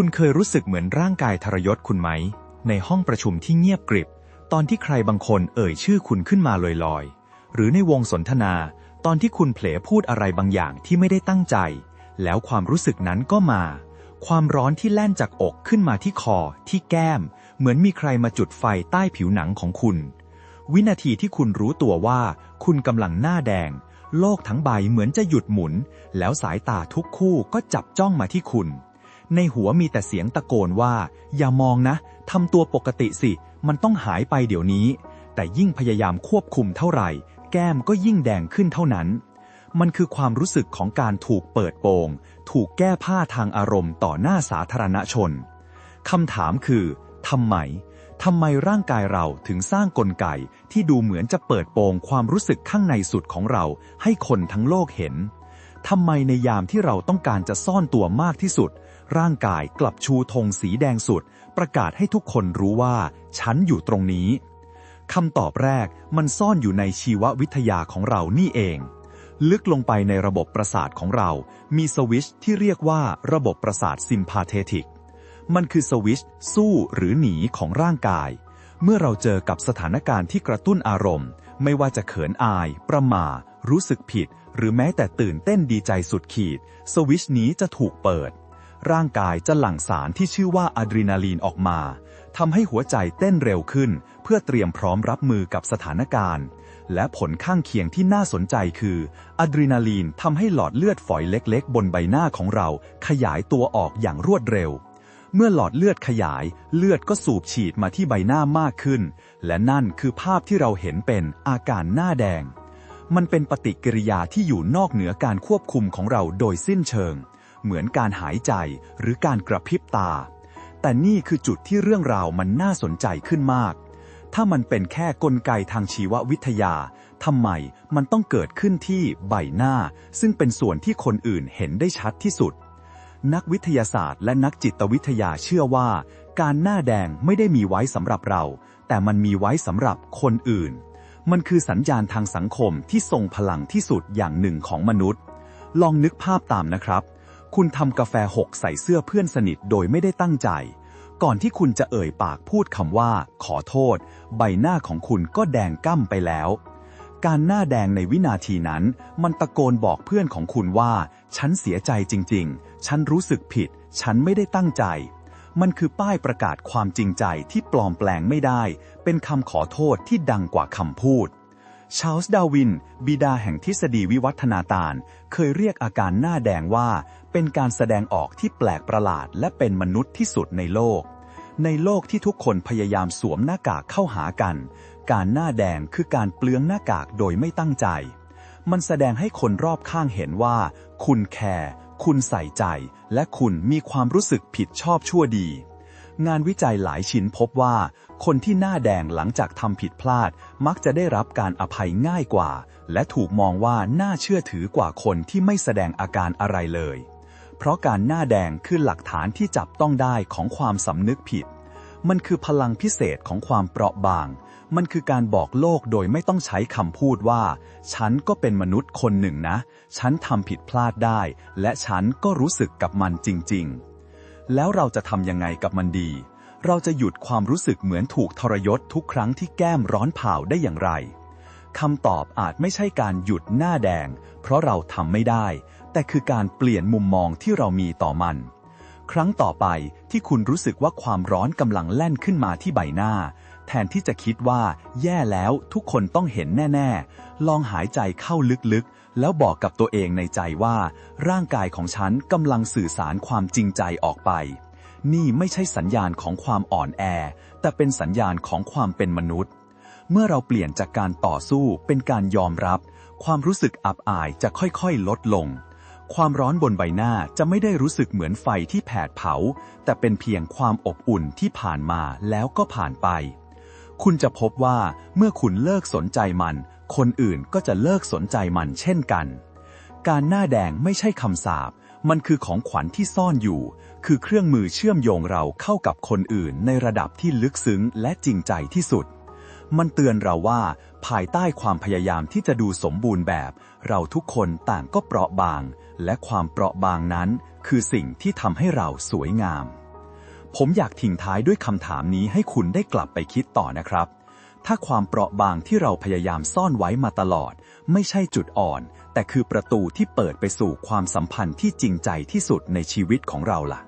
คุณเคยรู้สึกเหมือนร่างกายทรยศคุณไหม ในห้องประชุมที่เงียบกริบ ตอนที่ใครบางคนเอ่ยชื่อคุณขึ้นมาลอยๆ หรือในวงสนทนา ตอนที่คุณเผลอพูดอะไรบางอย่างที่ไม่ได้ตั้งใจ แล้วความรู้สึกนั้นก็มา ความร้อนที่แล่นจากอกขึ้นมาที่คอ ที่แก้ม เหมือนมีใครมาจุดไฟใต้ผิวหนังของคุณ วินาทีที่คุณรู้ตัวว่า คุณกำลังหน้าแดง โลกทั้งใบเหมือนจะหยุดหมุน แล้วสายตาทุกคู่ก็จับจ้องมาที่คุณ ในหัวมีแต่เสียงตะโกนว่า อย่ามองนะทำตัวปกติสิ มันต้องหายไปเดี๋ยวนี้ แต่ยิ่งพยายามควบคุมเท่าไหร่ แก้มก็ยิ่งแดงขึ้นเท่านั้น มันคือความรู้สึกของการถูกเปิดโปง ถูกแก้ผ้าทางอารมณ์ต่อหน้าสาธารณชนคำถามคือทำไมทำไมร่างกายเราถึงสร้างกลไกที่ดูเหมือนจะเปิดโปงความรู้สึกข้างในสุดของเราให้คนทั้งโลกเห็น ทำไมในยามที่เราต้องการจะซ่อนตัวมากที่สุด ร่างกายกลับชูธงสีแดงสุด ประกาศให้ทุกคนรู้ว่า ฉันอยู่ตรงนี้คำตอบแรกมันซ่อนอยู่ในชีววิทยาของเรานี่เอง ลึกลงไปในระบบประสาทของเรา มีสวิชที่เรียกว่าระบบประสาทซิมพาเทติก มันคือสวิชสู้หรือหนีของร่างกาย เมื่อเราเจอกับสถานการณ์ที่กระตุ้นอารมณ์ ไม่ว่าจะเขินอาย ประมา รู้สึกผิด หรือแม้แต่ตื่นเต้นดีใจสุดขีด สวิชนี้จะถูกเปิด ร่างกายจะหลั่งสารที่ชื่อว่าอะดรีนาลีนออกมาทำให้หัวใจเต้นเร็วขึ้น เพื่อเตรียมพร้อมรับมือกับสถานการณ์ และผลข้างเคียงที่น่าสนใจคืออะดรีนาลีนทำให้หลอดเลือดฝอยเล็กๆ บนใบหน้าของเรา ขยายตัวออกอย่างรวดเร็วเมื่อหลอดเลือดขยาย เลือดก็สูบฉีดมาที่ใบหน้ามากขึ้น และนั่นคือภาพที่เราเห็นเป็นอาการหน้าแดง มันเป็นปฏิกิริยาที่อยู่นอกเหนือการควบคุมของเราโดยสิ้นเชิง เหมือนการหายใจหรือการกระพริบตา แต่นี่คือจุดที่เรื่องราวมันน่าสนใจขึ้นมาก ถ้ามันเป็นแค่กลไกทางชีววิทยาทำไมมันต้องเกิดขึ้นที่ใบหน้า ซึ่งเป็นส่วนที่คนอื่นเห็นได้ชัดที่สุด นักวิทยาศาสตร์และนักจิตวิทยาเชื่อว่า การหน้าแดงไม่ได้มีไว้สำหรับเรา แต่มันมีไว้สำหรับคนอื่น มันคือสัญญาณทางสังคมที่ทรงพลังที่สุดอย่างหนึ่งของมนุษย์ ลองนึกภาพตามนะครับ คุณทำกาแฟหกใส่เสื้อเพื่อนสนิทโดยไม่ได้ตั้งใจ ก่อนที่คุณจะเอ่ยปากพูดคำว่า ขอโทษ ใบหน้าของคุณก็แดงก้ำไปแล้ว การหน้าแดงในวินาทีนั้น มันตะโกนบอกเพื่อนของคุณว่า ฉันเสียใจจริง ๆ ฉันรู้สึกผิด ฉันไม่ได้ตั้งใจ มันคือป้ายประกาศความจริงใจที่ปลอมแปลงไม่ได้ เป็นคำขอโทษที่ดังกว่าคำพูด ชาลส์ดาวิน บิดาแห่งทฤษฎีวิวัฒนาการ เคยเรียกอาการหน้าแดงว่า เป็นการแสดงออกที่แปลกประหลาด และเป็นมนุษย์ที่สุดในโลก ในโลกที่ทุกคนพยายามสวมหน้ากากเข้าหากัน การหน้าแดงคือการเปลืองหน้ากากโดยไม่ตั้งใจ มันแสดงให้คนรอบข้างเห็นว่า คุณแคร์ คุณใส่ใจ และคุณมีความรู้สึกผิดชอบชั่วดี งานวิจัยหลายชิ้นพบว่า คนที่หน้าแดงหลังจากทำผิดพลาด มักจะได้รับการอภัยง่ายกว่า และถูกมองว่าน่าเชื่อถือกว่าคนที่ไม่แสดงอาการอะไรเลย เพราะการหน้าแดงคือหลักฐานที่จับต้องได้ของความสำนึกผิด มันคือพลังพิเศษของความเปราะบาง มันคือการบอกโลกโดยไม่ต้องใช้คำพูดว่า ฉันก็เป็นมนุษย์คนหนึ่งนะ ฉันทำผิดพลาดได้ และฉันก็รู้สึกกับมันจริง ๆ แล้วเราจะทำยังไงกับมันดี เราจะหยุดความรู้สึกเหมือนถูกทรยศทุกครั้งที่แก้มร้อนเผาได้อย่างไรคำตอบอาจไม่ใช่การหยุดหน้าแดง เพราะเราทำไม่ได้ แต่คือการเปลี่ยนมุมมองที่เรามีต่อมัน ครั้งต่อไปที่คุณรู้สึกว่าความร้อนกำลังแล่นขึ้นมาที่ใบหน้า แทนที่จะคิดว่า แย่แล้วทุกคนต้องเห็นแน่ ๆ ลองหายใจเข้าลึกๆ แล้วบอกกับตัวเองในใจว่า ร่างกายของฉันกำลังสื่อสารความจริงใจออกไป นี่ไม่ใช่สัญญาณของความอ่อนแอ แต่เป็นสัญญาณของความเป็นมนุษย์ เมื่อเราเปลี่ยนจากการต่อสู้เป็นการยอมรับ ความรู้สึกอับอายจะค่อยๆ ลดลงความร้อนบนใบหน้าจะไม่ได้รู้สึกเหมือนไฟที่แผดเผา แต่เป็นเพียงความอบอุ่นที่ผ่านมาแล้วก็ผ่านไป คุณจะพบว่าเมื่อคุณเลิกสนใจมัน คนอื่นก็จะเลิกสนใจมันเช่นกัน การหน้าแดงไม่ใช่คำสาป มันคือของขวัญที่ซ่อนอยู่ คือเครื่องมือเชื่อมโยงเราเข้ากับคนอื่นในระดับที่ลึกซึ้งและจริงใจที่สุด มันเตือนเราว่า ภายใต้ความพยายามที่จะดูสมบูรณ์แบบ เราทุกคนต่างก็เปราะบาง และความเปราะบางนั้น คือสิ่งที่ทำให้เราสวยงาม ผมอยากทิ้งท้ายด้วยคำถามนี้ให้คุณได้กลับไปคิดต่อนะครับ ถ้าความเปราะบางที่เราพยายามซ่อนไว้มาตลอด ไม่ใช่จุดอ่อน แต่คือประตูที่เปิดไปสู่ความสัมพันธ์ที่จริงใจที่สุดในชีวิตของเราล่ะ